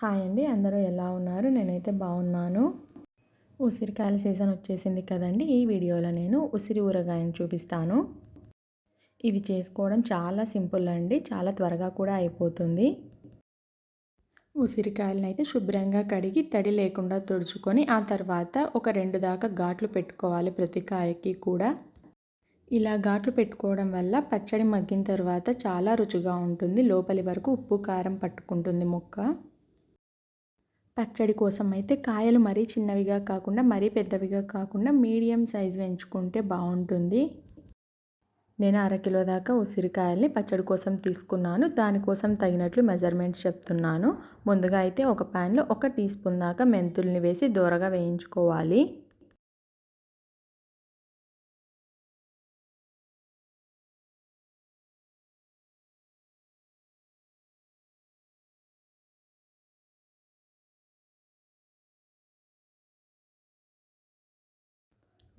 Hi అండి అందరూ ఎలా ఉన్నారు? నేనైతే బాగున్నాను. ఉసిరికాయల సీజన్ వచ్చేసింది కదండి ఈ వీడియోలో నేను ఉసిరి ఊరగాయని చూపిస్తాను. ఇది చేసుకోవడం చాలా సింపుల్ అండి చాలా త్వరగా కూడా అయిపోతుంది. ఉసిరికాయలను అయితే శుభ్రంగా కడిగి తడి లేకుండా తుడుచుకొని ఆ తర్వాత ఒక రెండు దాకా ఘాట్లు పెట్టుకోవాలి ప్రతి కాయకి కూడా. ఇలా ఘాట్లు పెట్టుకోవడం వల్ల పచ్చడి మగ్గిన తర్వాత చాలా రుచిగా ఉంటుంది లోపలి వరకు ఉప్పు కారం పట్టుకుంటుంది ముక్క. పచ్చడి కోసం అయితే కాయలు మరీ చిన్నవిగా కాకుండా మరీ పెద్దవిగా కాకుండా మీడియం సైజ్ ఎంచుకుంటే బాగుంటుంది. నేను అరకిలో దాకా ఉసిరికాయల్ని పచ్చడి కోసం తీసుకున్నాను. దానికోసం తగినట్లు మెజర్మెంట్స్ చెప్తున్నాను. ముందుగా అయితే ఒక ప్యాన్లో ఒక టీ స్పూన్ దాకా మెంతుల్ని వేసి దూరగా వేయించుకోవాలి.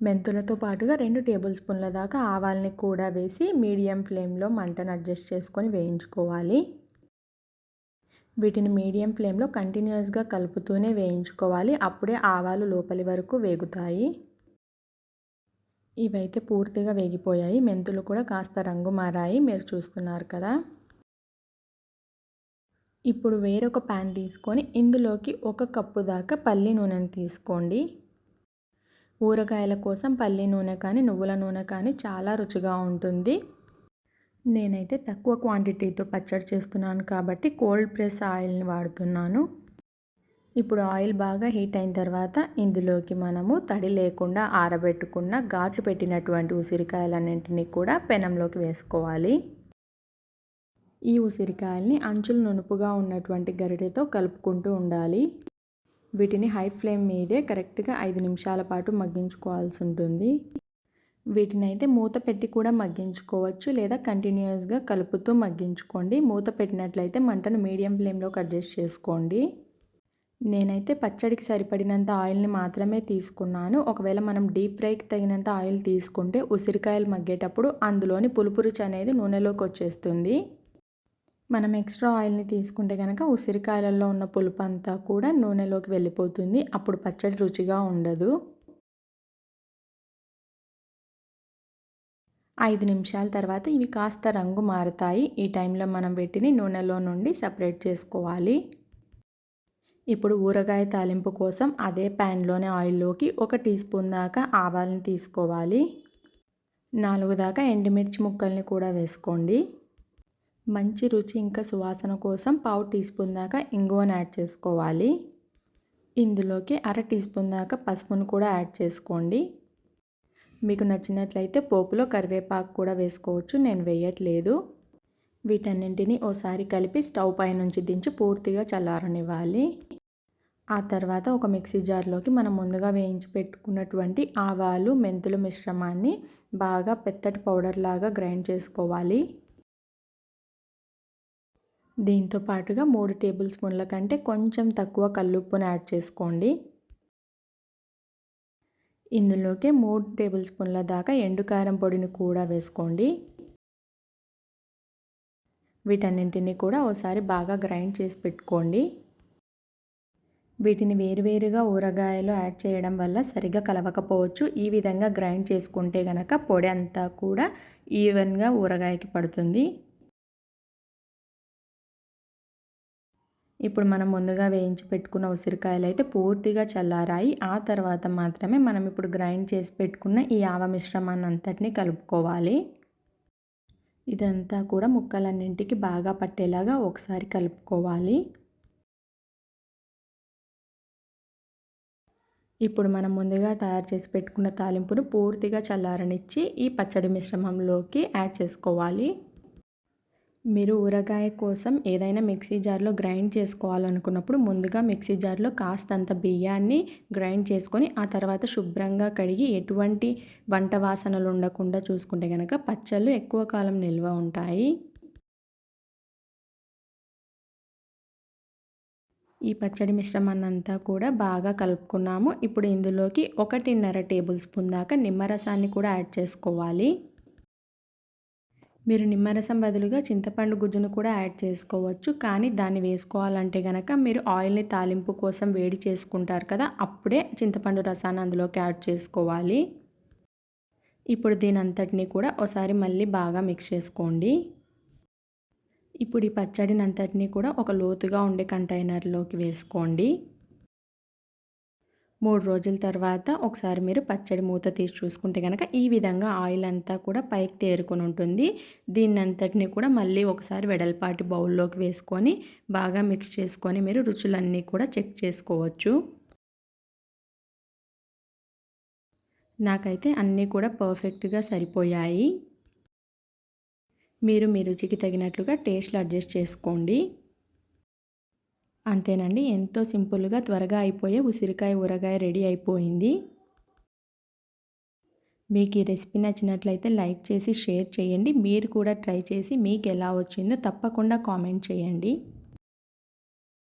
మెంతులతో పాటుగా రెండు టేబుల్ స్పూన్ల దాకా ఆవాల్ని కూడా వేసి మీడియం ఫ్లేమ్లో మంటను అడ్జస్ట్ చేసుకొని వేయించుకోవాలి. వీటిని మీడియం ఫ్లేమ్లో కంటిన్యూస్గా కలుపుతూనే వేయించుకోవాలి. అప్పుడే ఆవాలు లోపలి వరకు వేగుతాయి. ఇవైతే పూర్తిగా వేగిపోయాయి. మెంతులు కూడా కాస్త రంగు మారాయి. మీరు చూస్తున్నారు కదా. ఇప్పుడు వేరొక ప్యాన్ తీసుకొని ఇందులోకి ఒక కప్పు దాకా పల్లి నూనెను తీసుకోండి. ఊరగాయల కోసం పల్లి నూనె కానీ నువ్వుల నూనె కానీ చాలా రుచిగా ఉంటుంది. నేనైతే తక్కువ క్వాంటిటీతో పచ్చడి చేస్తున్నాను కాబట్టి కోల్డ్ ప్రెస్ ఆయిల్ని వాడుతున్నాను. ఇప్పుడు ఆయిల్ బాగా హీట్ అయిన తర్వాత ఇందులోకి మనము తడి లేకుండా ఆరబెట్టుకున్న ఘాట్లు పెట్టినటువంటి ఉసిరికాయలన్నింటినీ కూడా పెనంలోకి వేసుకోవాలి. ఈ ఉసిరికాయల్ని అంచులు నునుపుగా ఉన్నటువంటి గరిటెతో కలుపుకుంటూ ఉండాలి. వీటిని హై ఫ్లేమ్ మీదే కరెక్ట్గా ఐదు నిమిషాల పాటు మగ్గించుకోవాల్సి ఉంటుంది. వీటిని అయితే మూత పెట్టి కూడా మగ్గించుకోవచ్చు లేదా కంటిన్యూస్గా కలుపుతూ మగ్గించుకోండి. మూత పెట్టినట్లయితే మంటను మీడియం ఫ్లేమ్లోకి అడ్జస్ట్ చేసుకోండి. నేనైతే పచ్చడికి సరిపడినంత ఆయిల్ని మాత్రమే తీసుకున్నాను. ఒకవేళ మనం డీప్ ఫ్రైకి తగినంత ఆయిల్ తీసుకుంటే ఉసిరికాయలు మగ్గేటప్పుడు అందులోని పులుపు రుచి అనేది నూనెలోకి వచ్చేస్తుంది. మనం ఎక్స్ట్రా ఆయిల్ని తీసుకుంటే కనుక ఉసిరికాయలలో ఉన్న పులుపు అంతా కూడా నూనెలోకి వెళ్ళిపోతుంది. అప్పుడు పచ్చడి రుచిగా ఉండదు. ఐదు నిమిషాల తర్వాత ఇవి కాస్త రంగు మారుతాయి. ఈ టైంలో మనం వీటిని నూనెలో నుండి సపరేట్ చేసుకోవాలి. ఇప్పుడు ఊరగాయ తాలింపు కోసం అదే ప్యాన్లోనే ఆయిల్లోకి ఒక టీ స్పూన్ దాకా ఆవాలని తీసుకోవాలి. నాలుగు దాకా ఎండుమిర్చి ముక్కల్ని కూడా వేసుకోండి. మంచి రుచి ఇంకా సువాసన కోసం పావు టీ స్పూన్ దాకా ఇంగువను యాడ్ చేసుకోవాలి. ఇందులోకి అర టీ స్పూన్ దాకా పసుపును కూడా యాడ్ చేసుకోండి. మీకు నచ్చినట్లయితే పోపులో కరివేపాకు కూడా వేసుకోవచ్చు నేను వేయట్లేదు. వీటన్నింటినీ ఓసారి కలిపి స్టవ్ పై నుంచి దించి పూర్తిగా చల్లారనివ్వాలి. ఆ తర్వాత ఒక మిక్సీ జార్లోకి మనం ముందుగా వేయించి పెట్టుకున్నటువంటి ఆవాలు మెంతుల మిశ్రమాన్ని బాగా పెత్తటి పౌడర్ లాగా గ్రైండ్ చేసుకోవాలి. దీంతో పాటుగా మూడు టేబుల్ స్పూన్ల కంటే కొంచెం తక్కువ కల్లుప్పును యాడ్ చేసుకోండి. ఇందులోకి మూడు టేబుల్ స్పూన్ల దాకా ఎండు కారం పొడిని కూడా వేసుకోండి. వీటన్నింటినీ కూడా ఒకసారి బాగా గ్రైండ్ చేసి పెట్టుకోండి. వీటిని వేరువేరుగా ఊరగాయలు యాడ్ చేయడం వల్ల సరిగా కలవకపోవచ్చు. ఈ విధంగా గ్రైండ్ చేసుకుంటే గనక పొడి అంతా కూడా ఈవెన్గా ఊరగాయకి పడుతుంది. ఇప్పుడు మనం ముందుగా వేయించి పెట్టుకున్న ఉసిరికాయలు అయితే పూర్తిగా చల్లారాయి. ఆ తర్వాత మాత్రమే మనం ఇప్పుడు గ్రైండ్ చేసి పెట్టుకున్న ఈ ఆవ మిశ్రమాన్ని అంతటిని కలుపుకోవాలి. ఇదంతా కూడా ముక్కలన్నింటికి బాగా పట్టేలాగా ఒకసారి కలుపుకోవాలి. ఇప్పుడు మనం ముందుగా తయారు చేసి పెట్టుకున్న తాలింపును పూర్తిగా చల్లారనిచ్చి ఈ పచ్చడి మిశ్రమంలోకి యాడ్ చేసుకోవాలి. మీరు ఊరగాయ కోసం ఏదైనా మిక్సీ జార్లో గ్రైండ్ చేసుకోవాలనుకున్నప్పుడు ముందుగా మిక్సీ జార్లో కాస్తంత బియ్యాన్ని గ్రైండ్ చేసుకొని ఆ తర్వాత శుభ్రంగా కడిగి ఎటువంటి వంట వాసనలు ఉండకుండా చూసుకుంటే కనుక పచ్చళ్ళు ఎక్కువ కాలం నిల్వ ఉంటాయి. ఈ పచ్చడి మిశ్రమాన్నంతా కూడా బాగా కలుపుకున్నాము. ఇప్పుడు ఇందులోకి ఒకటిన్నర టేబుల్ స్పూన్ దాకా నిమ్మరసాన్ని కూడా యాడ్ చేసుకోవాలి. మీరు నిమ్మరసం బదులుగా చింతపండు గుజ్జును కూడా యాడ్ చేసుకోవచ్చు. కానీ దాన్ని వేసుకోవాలంటే కనుక మీరు ఆయిల్ని తాలింపు కోసం వేడి చేసుకుంటారు కదా అప్పుడే చింతపండు రసాన్ని అందులోకి యాడ్ చేసుకోవాలి. ఇప్పుడు దీని అంతటిని కూడా ఒకసారి మళ్ళీ బాగా మిక్స్ చేసుకోండి. ఇప్పుడు ఈ పచ్చడిని అంతటినీ కూడా ఒక లోతుగా ఉండే కంటైనర్లోకి వేసుకోండి. మూడు రోజుల తర్వాత ఒకసారి మీరు పచ్చడి మూత తీసి చూసుకుంటే కనుక ఈ విధంగా ఆయిల్ అంతా కూడా పైకి తేరుకొని ఉంటుంది. దీన్ని అంతటిని కూడా మళ్ళీ ఒకసారి వెడల్పాటి బౌల్లోకి వేసుకొని బాగా మిక్స్ చేసుకొని మీరు రుచులన్నీ కూడా చెక్ చేసుకోవచ్చు. నాకైతే అన్నీ కూడా పర్ఫెక్ట్గా సరిపోయాయి. మీరు మీ రుచికి తగినట్లుగా టేస్ట్లు అడ్జస్ట్ చేసుకోండి. అంతేనండి. ఎంతో సింపుల్గా త్వరగా అయిపోయే ఉసిరికాయ ఊరగాయ రెడీ అయిపోయింది. మీకు ఈ రెసిపీ నచ్చినట్లయితే లైక్ చేసి షేర్ చేయండి. మీరు కూడా ట్రై చేసి మీకు ఎలా వచ్చిందో తప్పకుండా కామెంట్ చేయండి.